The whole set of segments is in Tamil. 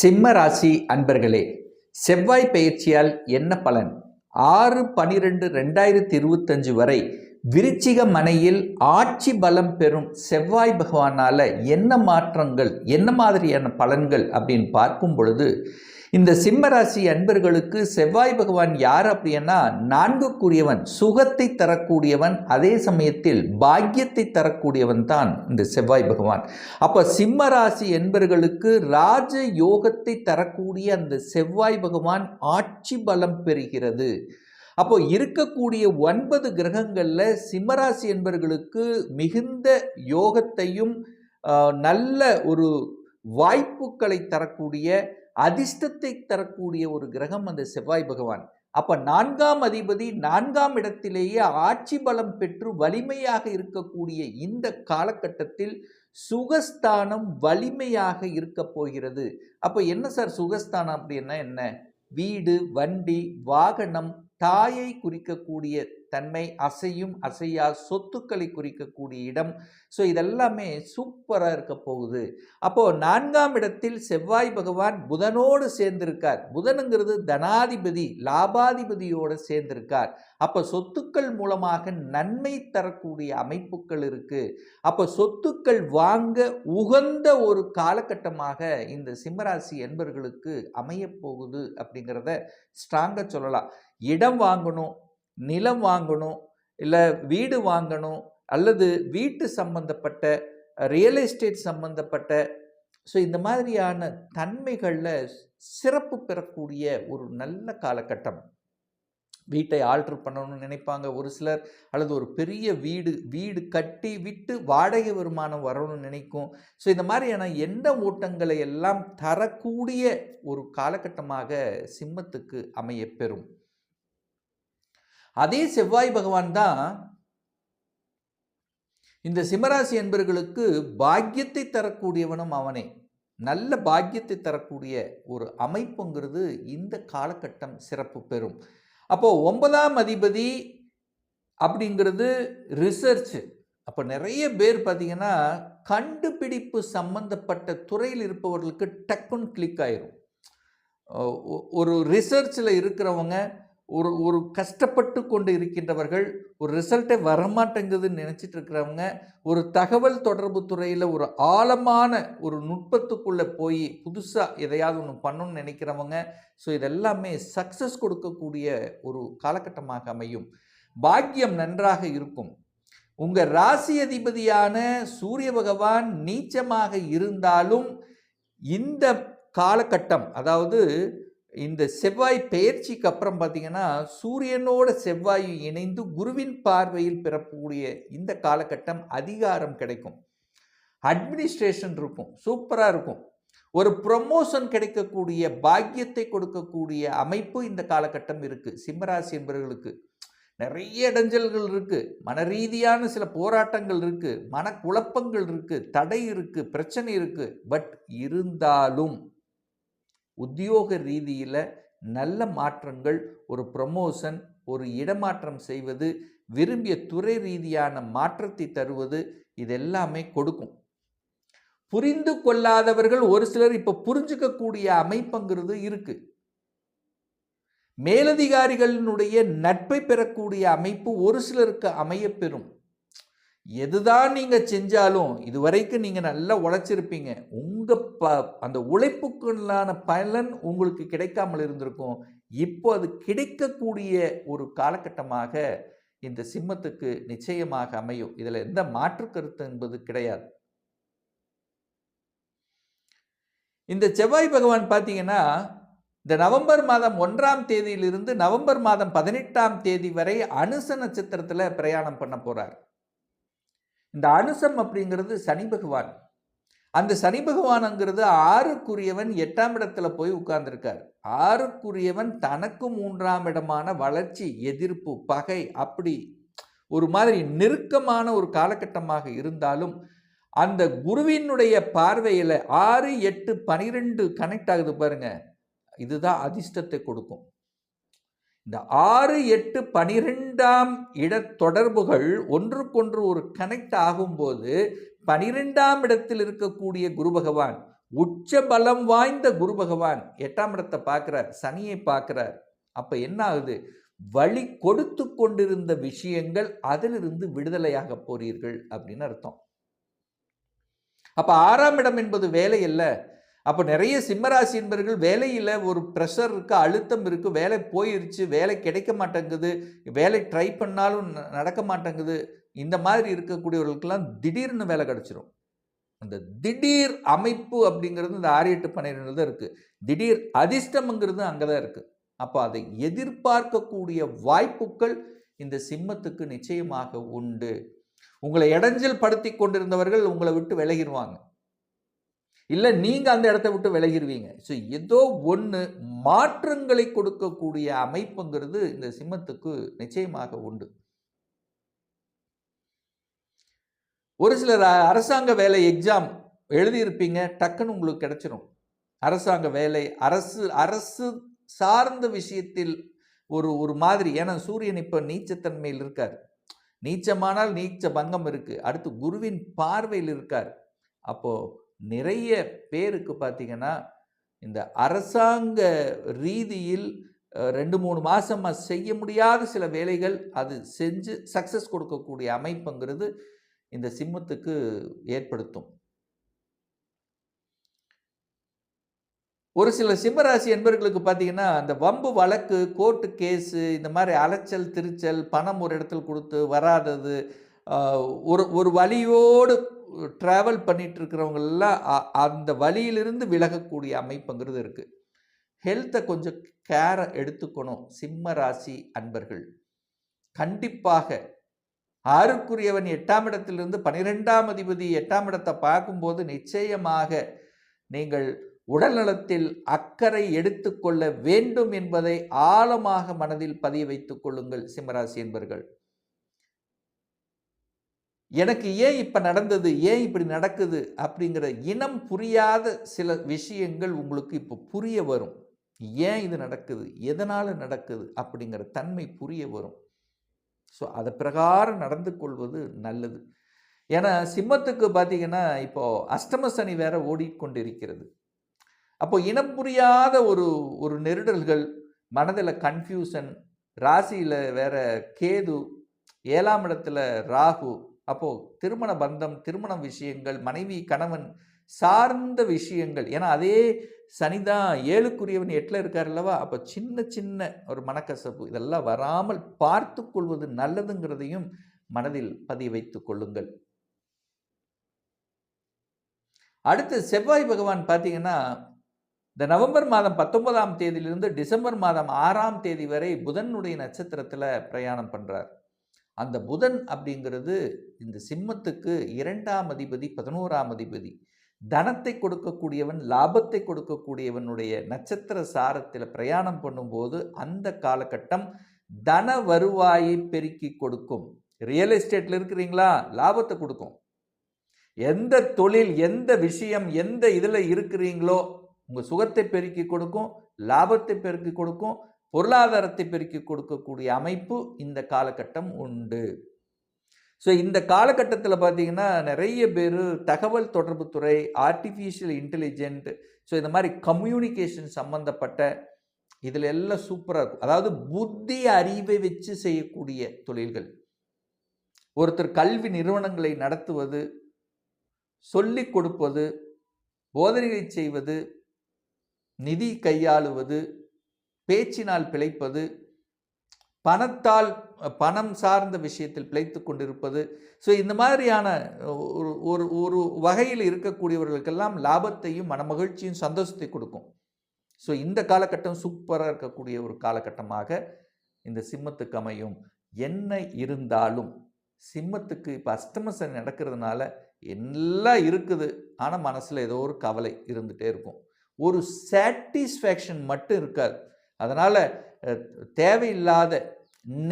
சிம்ம ராசி அன்பர்களே செவ்வாய் பயிற்சியால் என்ன பலன்? ஆறு பனிரெண்டு ரெண்டாயிரத்தி இருபத்தஞ்சு வரை விருச்சிக மனையில் ஆட்சி பலம் பெறும் செவ்வாய் பகவானால என்ன மாற்றங்கள் என்ன மாதிரியான பலன்கள் அப்படின்னு பார்க்கும் பொழுது இந்த சிம்மராசி அன்பர்களுக்கு செவ்வாய் பகவான் யார் அப்படின்னா நான்குக்குரியவன் சுகத்தை தரக்கூடியவன் அதே சமயத்தில் பாக்கியத்தை தரக்கூடியவன் தான் இந்த செவ்வாய் பகவான். அப்போ சிம்மராசி என்பர்களுக்கு ராஜ யோகத்தை தரக்கூடிய அந்த செவ்வாய் பகவான் ஆட்சி பலம் பெறுகிறது. அப்போ இருக்கக்கூடிய ஒன்பது கிரகங்களில் சிம்மராசி என்பர்களுக்கு மிகுந்த யோகத்தையும் நல்ல ஒரு வாய்ப்புகளை தரக்கூடிய அதிர்ஷ்டத்தை தரக்கூடிய ஒரு கிரகம் அந்த செவ்வாய் பகவான். அப்ப நான்காம் அதிபதி நான்காம் இடத்திலேயே ஆட்சி பலம் பெற்று வலிமையாக இருக்கக்கூடிய இந்த காலகட்டத்தில் சுகஸ்தானம் வலிமையாக இருக்க போகிறது. அப்ப என்ன சார் சுகஸ்தானம் அப்படின்னா என்ன? வீடு வண்டி வாகனம் தாயை குறிக்கக்கூடிய தன்மை அசையும் அசையா சொத்துக்களை குறிக்கக்கூடிய இடம். ஸோ இதெல்லாமே சூப்பராக இருக்க போகுது. அப்போது நான்காம் இடத்தில் செவ்வாய் பகவான் புதனோடு சேர்ந்திருக்கார். புதனுங்கிறது தனாதிபதி லாபாதிபதியோடு சேர்ந்திருக்கார். அப்போ சொத்துக்கள் மூலமாக நன்மை தரக்கூடிய அமைப்புகள் இருக்குது அப்போ சொத்துக்கள் வாங்க உகந்த ஒரு காலகட்டமாக இந்த சிம்மராசி என்பர்களுக்கு அமையப் போகுது அப்படிங்கிறத ஸ்ட்ராங்காக சொல்லலாம். இடம் வாங்கணும் நிலம் வாங்கணும் இல்லை வீடு வாங்கணும் அல்லது வீட்டு சம்பந்தப்பட்ட ரியல் எஸ்டேட் சம்பந்தப்பட்ட ஸோ இந்த மாதிரியான தன்மைகளில் சிறப்பு பெறக்கூடிய ஒரு நல்ல காலகட்டம். வீட்டை ஆல்ட்ரு பண்ணணும்னு நினைப்பாங்க ஒரு சிலர் அல்லது ஒரு பெரிய வீடு வீடு கட்டி விட்டு வாடகை வருமானம் வரணும்னு நினைக்கும். ஸோ இந்த மாதிரியான எந்த ஓட்டங்களை எல்லாம் தரக்கூடிய ஒரு காலகட்டமாக சிம்மத்துக்கு அமையப்பெறும் அதே செவ்வாய் பகவான் தான் இந்த சிம்மராசி என்பர்களுக்கு பாக்கியத்தை தரக்கூடியவனும் அவனே. நல்ல பாக்கியத்தை தரக்கூடிய ஒரு அமைப்புங்கிறது இந்த காலகட்டம் சிறப்பு பெறும். அப்போது ஒன்பதாம் அதிபதி அப்படிங்கிறது ரிசர்ச் அப்போ நிறைய பேர் பார்த்தீங்கன்னா கண்டுபிடிப்பு சம்பந்தப்பட்ட துறையில் இருப்பவர்களுக்கு டக்குன்னு கிளிக் ஆயிரும். ஒ- ஒரு ரிசர்ச்சில் இருக்கிறவங்க ஒரு ஒரு கஷ்டப்பட்டு கொண்டு இருக்கின்றவர்கள் ஒரு ரிசல்ட்டே வரமாட்டேங்குதுன்னு நினச்சிட்டு இருக்கிறவங்க ஒரு தகவல் தொடர்பு துறையில் ஒரு ஆழமான ஒரு நுட்பத்துக்குள்ளே போய் புதுசாக எதையாவது ஒன்று பண்ணணும்னு நினைக்கிறவங்க ஸோ இதெல்லாமே சக்ஸஸ் கொடுக்கக்கூடிய ஒரு காலகட்டமாக அமையும். பாக்கியம் நன்றாக இருக்கும். உங்கள் ராசி அதிபதியான சூரிய பகவான் நீச்சமாக இருந்தாலும் இந்த காலகட்டம் அதாவது இந்த செவ்வாய் பெயர்ச்சிக்கு அப்புறம் பார்த்தீங்கன்னா சூரியனோட செவ்வாய் இணைந்து குருவின் பார்வையில் பிறக்கக்கூடிய இந்த காலகட்டம் அதிகாரம் கிடைக்கும். அட்மினிஸ்ட்ரேஷன் இருக்கும் சூப்பராக இருக்கும். ஒரு ப்ரொமோஷன் கிடைக்கக்கூடிய பாக்கியத்தை கொடுக்கக்கூடிய அமைப்பு இந்த காலகட்டம் இருக்குது சிம்மராசி என்பவர்களுக்கு நிறைய இடைஞ்சல்கள் இருக்குது மன ரீதியான சில போராட்டங்கள் இருக்குது மனக்குழப்பங்கள் இருக்குது தடை இருக்குது பிரச்சனை இருக்குது பட் இருந்தாலும் உத்தியோக ரீதியில் நல்ல மாற்றங்கள் ஒரு ப்ரமோஷன் ஒரு இடமாற்றம் செய்வது விரும்பிய துறை ரீதியான மாற்றத்தை தருவது இதெல்லாமே கொடுக்கும். புரிந்து கொள்ளாதவர்கள் ஒரு சிலர் இப்போ புரிஞ்சுக்கக்கூடிய அமைப்புங்கிறது இருக்கு. மேலதிகாரிகளினுடைய நட்பை பெறக்கூடிய அமைப்பு ஒரு சிலருக்கு அமையப்பெறும். எதுதான் நீங்கள் செஞ்சாலும் இதுவரைக்கும் நீங்கள் நல்லா உழைச்சிருப்பீங்க. உங்கள் ப அந்த உழைப்புக்குள்ளான பலன் உங்களுக்கு கிடைக்காமல் இருந்திருக்கும். இப்போ அது கிடைக்கக்கூடிய ஒரு காலகட்டமாக இந்த சிம்மத்துக்கு நிச்சயமாக அமையும். இதில் எந்த மாற்று கருத்து என்பது கிடையாது. இந்த செவ்வாய் பகவான் பார்த்தீங்கன்னா இந்த நவம்பர் மாதம் ஒன்றாம் தேதியிலிருந்து நவம்பர் மாதம் பதினெட்டாம் தேதி வரை அனுச நட்சத்திரத்தில் பிரயாணம் பண்ண போகிறார் இந்த அனுசம் அப்படிங்கிறது சனி பகவான். அந்த சனி பகவானுங்கிறது ஆறுக்குரியவன் எட்டாம் இடத்துல போய் உட்கார்ந்துருக்கார். ஆறுக்குரியவன் தனக்கு மூன்றாம் இடமான வளர்ச்சி எதிர்ப்பு பகை அப்படி ஒரு மாதிரி நெருக்கமான ஒரு காலகட்டமாக இருந்தாலும் அந்த குருவினுடைய பார்வையில் ஆறு எட்டு பனிரெண்டு கனெக்ட் ஆகுது பாருங்க. இதுதான் அதிர்ஷ்டத்தை கொடுக்கும். இந்த ஆறு எட்டு பனிரெண்டாம் இட தொடர்புகள் ஒன்றுக்கொன்று ஒரு கனெக்ட் ஆகும்போது பனிரெண்டாம் இடத்தில் இருக்கக்கூடிய குரு பகவான் உச்ச பலம் வாய்ந்த குரு பகவான் எட்டாம் இடத்தை பார்க்குறார் சனியை பார்க்குறார். அப்போ என்ன ஆகுது? வழி கொடுத்து கொண்டிருந்த விஷயங்கள் அதிலிருந்து விடுதலையாக போறீர்கள் அப்படின்னு அர்த்தம். அப்போ ஆறாம் இடம் என்பது வேலை அல்ல. அப்போ நிறைய சிம்மராசி என்பர்கள் வேலையில் ஒரு ப்ரெஷர் இருக்குது அழுத்தம் இருக்குது வேலை போயிருச்சு வேலை கிடைக்க மாட்டேங்குது வேலை ட்ரை பண்ணாலும் ந- நடக்க மாட்டேங்குது இந்த மாதிரி இருக்கக்கூடியவர்களுக்கெல்லாம் திடீர்னு வேலை கிடச்சிரும். அந்த திடீர் அமைப்பு அப்படிங்கிறது இந்த ஆறு எட்டு பன்னிரெண்டு தான் இருக்குது திடீர் அதிர்ஷ்டம்ங்கிறது அங்கே தான் இருக்குது அப்போ அதை எதிர்பார்க்கக்கூடிய வாய்ப்புகள் இந்த சிம்மத்துக்கு நிச்சயமாக உண்டு. உங்களை இடைஞ்சல் படுத்தி கொண்டிருந்தவர்கள் உங்களை விட்டு விலகிடுவாங்க இல்லை நீங்கள் அந்த இடத்த விட்டு விலகிடுவீங்க ஸோ ஏதோ ஒன்று மாற்றங்களை கொடுக்கக்கூடிய அமைப்புங்கிறது இந்த சிம்மத்துக்கு நிச்சயமாக உண்டு. ஒரு சிலர் அரசாங்க வேலை எக்ஸாம் எழுதியிருப்பீங்க டக்குன்னு உங்களுக்கு கிடைச்சிரும். அரசாங்க வேலை அரசு அரசு சார்ந்த விஷயத்தில் ஒரு ஒரு மாதிரி. ஏன்னா சூரியன் இப்போ நீச்சத்தன்மையில் இருக்கார். நீச்சமானால் நீச்ச பங்கம் இருக்குது அடுத்து குருவின் பார்வையில் இருக்கார். அப்போது நிறைய பேருக்கு பார்த்தீங்கன்னா இந்த அரசாங்க ரீதியில் ரெண்டு மூணு மாதமாக செய்ய முடியாத சில வேலைகள் அது செஞ்சு சக்சஸ் கொடுக்கக்கூடிய அமைப்புங்கிறது இந்த சிம்மத்துக்கு ஏற்படுத்தும். ஒரு சில சிம்மராசி என்பவர்களுக்கு பார்த்தீங்கன்னா அந்த வம்பு வழக்கு கோர்ட்டு கேஸு இந்த மாதிரி அலைச்சல் திருச்சல் பணம் ஒரு இடத்துல கொடுத்து வராதது ஒரு ஒரு வழியோடு ட்ராவல் பண்ணிட்டு இருக்கிறவங்கெல்லாம் அ- அந்த வழியிலிருந்து விலகக்கூடிய அமைப்புங்கிறது இருக்குது ஹெல்த்தை கொஞ்சம் கேரை எடுத்துக்கணும் சிம்ம ராசி அன்பர்கள். கண்டிப்பாக ஆறுக்குரியவன் எட்டாம் இடத்திலிருந்து பனிரெண்டாம் அதிபதி எட்டாம் இடத்தை பார்க்கும்போது நிச்சயமாக நீங்கள் உடல்நலத்தில் அக்கறை எடுத்துக்கொள்ள வேண்டும் என்பதை ஆழமாக மனதில் பதிய வைத்துக் கொள்ளுங்கள் சிம்மராசி என்பர்கள் எனக்கு ஏன் இப்போ நடந்தது? ஏன் இப்படி நடக்குது? அப்படிங்கிற இனம் புரியாத சில விஷயங்கள் உங்களுக்கு இப்போ புரிய வரும். ஏன் இது நடக்குது? எதனால் நடக்குது? அப்படிங்கிற தன்மை புரிய வரும். ஸோ அதை பிரகாரம் நடந்து கொள்வது நல்லது. ஏன்னா சிம்மத்துக்கு பார்த்தீங்கன்னா இப்போது அஷ்டம சனி வேற ஓடிக்கொண்டிருக்கிறது அப்போ இனம் புரியாத ஒரு ஒரு நெருடல்கள் மனதில் கன்ஃபியூஷன் ராசியில் வேற கேது ஏழாம் இடத்துல ராகு அப்போது திருமண பந்தம் திருமண விஷயங்கள் மனைவி கணவன் சார்ந்த விஷயங்கள். ஏன்னா அதே சனிதான் ஏழுக்குரியவன் எட்டில் இருக்கார் அல்லவா? அப்போ சின்ன சின்ன ஒரு மனக்கசப்பு இதெல்லாம் வராமல் பார்த்து கொள்வது நல்லதுங்கிறதையும் மனதில் பதிய வைத்து கொள்ளுங்கள். அடுத்து செவ்வாய் பகவான் பார்த்தீங்கன்னா இந்த நவம்பர் மாதம் பத்தொன்பதாம் தேதியிலிருந்து டிசம்பர் மாதம் ஆறாம் தேதி வரை புதனுடைய நட்சத்திரத்தில் பிரயாணம் பண்ணுறார் அந்த புதன் அப்படிங்கிறது இந்த சிம்மத்துக்கு இரண்டாம் அதிபதி பதினோராம் அதிபதி. தனத்தை கொடுக்கக்கூடியவன் லாபத்தை கொடுக்கக்கூடியவனுடைய நட்சத்திர சாரத்தில் பிரயாணம் பண்ணும்போது அந்த காலகட்டம் தன வருவாயை பெருக்கி கொடுக்கும். ரியல் எஸ்டேட்டில் இருக்கிறீங்களா? லாபத்தை கொடுக்கும். எந்த தொழில் எந்த விஷயம் எந்த இதில் இருக்கிறீங்களோ உங்கள் சுகத்தை பெருக்கி கொடுக்கும் லாபத்தை பெருக்கி கொடுக்கும் பொருளாதாரத்தை பெருக்கி கொடுக்கக்கூடிய அமைப்பு இந்த காலகட்டம் உண்டு. ஸோ இந்த காலகட்டத்தில் பார்த்தீங்கன்னா நிறைய பேர் தகவல் தொடர்புத்துறை ஆர்டிஃபிஷியல் இன்டெலிஜென்ட் ஸோ இந்த மாதிரி கம்யூனிகேஷன் சம்மந்தப்பட்ட இதில் எல்லாம் சூப்பராக இருக்கும். அதாவது புத்தி அறிவை வச்சு செய்யக்கூடிய தொழில்கள். ஒருத்தர் கல்வி நிறுவனங்களை நடத்துவது சொல்லிக் கொடுப்பது போதனைகளை செய்வது நிதி கையாளுவது பேச்சினால் பிழைப்பது பணத்தால் பணம் சார்ந்த விஷயத்தில் பிழைத்து கொண்டிருப்பது. ஸோ இந்த மாதிரியான ஒரு ஒரு ஒரு வகையில் இருக்கக்கூடியவர்களுக்கெல்லாம் லாபத்தையும் மனமகிழ்ச்சியும் சந்தோஷத்தை கொடுக்கும். ஸோ இந்த காலகட்டம் சூப்பராக இருக்கக்கூடிய ஒரு காலகட்டமாக இந்த சிம்மத்துக்கு அமையும். என்ன இருந்தாலும் சிம்மத்துக்கு இப்போ அஷ்டம சனி நடக்கிறதுனால எல்லாம் இருக்குது. ஆனால் மனசில் ஏதோ ஒரு கவலை இருந்துகிட்டே இருக்கும். ஒரு சாட்டிஸ்ஃபேக்ஷன் மட்டும் இருக்காது. அதனால் தேவையில்லாத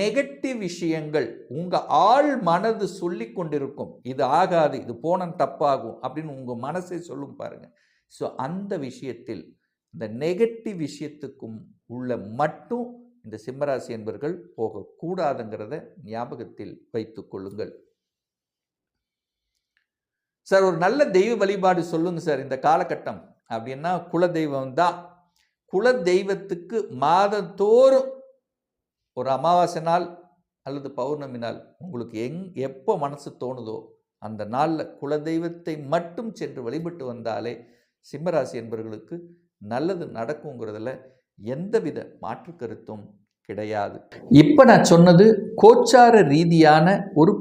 நெகட்டிவ் விஷயங்கள் உங்கள் ஆள் மனது சொல்லி கொண்டிருக்கும். இது ஆகாது இது போன தப்பாகும் அப்படின்னு உங்கள் மனசை சொல்லும் பாருங்கள் ஸோ அந்த விஷயத்தில் இந்த நெகட்டிவ் விஷயத்துக்கும் உள்ள மட்டும் இந்த சிம்மராசி என்பர்கள் போகக்கூடாதுங்கிறத ஞாபகத்தில் வைத்து கொள்ளுங்கள். சார் ஒரு நல்ல தெய்வ வழிபாடு சொல்லுங்கள் சார் இந்த காலகட்டம். அப்படின்னா குல தெய்வம் தான் குல தெய்வத்துக்கு மாதந்தோறும் ஒரு அமாவாசை நாள் அல்லது பௌர்ணமி நாள் உங்களுக்கு எங் எப்போ மனசு தோணுதோ அந்த நாளில் குலதெய்வத்தை மட்டும் சென்று வழிபட்டு வந்தாலே சிம்மராசி என்பவர்களுக்கு நல்லது நடக்குங்கிறதுல எந்தவித மாற்று கருத்தும் கிடையாது. இப்போ நான் சொன்னது கோச்சார ரீதியான ஒரு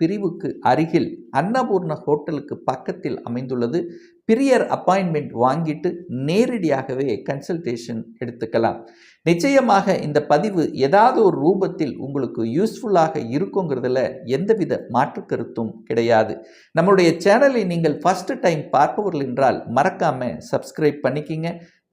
பிரிவுக்கு அருகில் அன்னபூர்ண ஹோட்டலுக்கு பக்கத்தில் அமைந்துள்ளது. பிரியர் அப்பாயின்மெண்ட் வாங்கிட்டு நேரடியாகவே கன்சல்டேஷன் எடுத்துக்கலாம். நிச்சயமாக இந்த பதிவு ஏதாவது ஒரு ரூபத்தில் உங்களுக்கு யூஸ்ஃபுல்லாக இருக்குங்கிறதுல எந்தவித மாற்று கருத்தும் கிடையாது. நம்மளுடைய சேனலை நீங்கள் ஃபஸ்ட்டு டைம் பார்ப்பவர்கள் என்றால் மறக்காமல் சப்ஸ்கிரைப் பண்ணிக்கிங்க.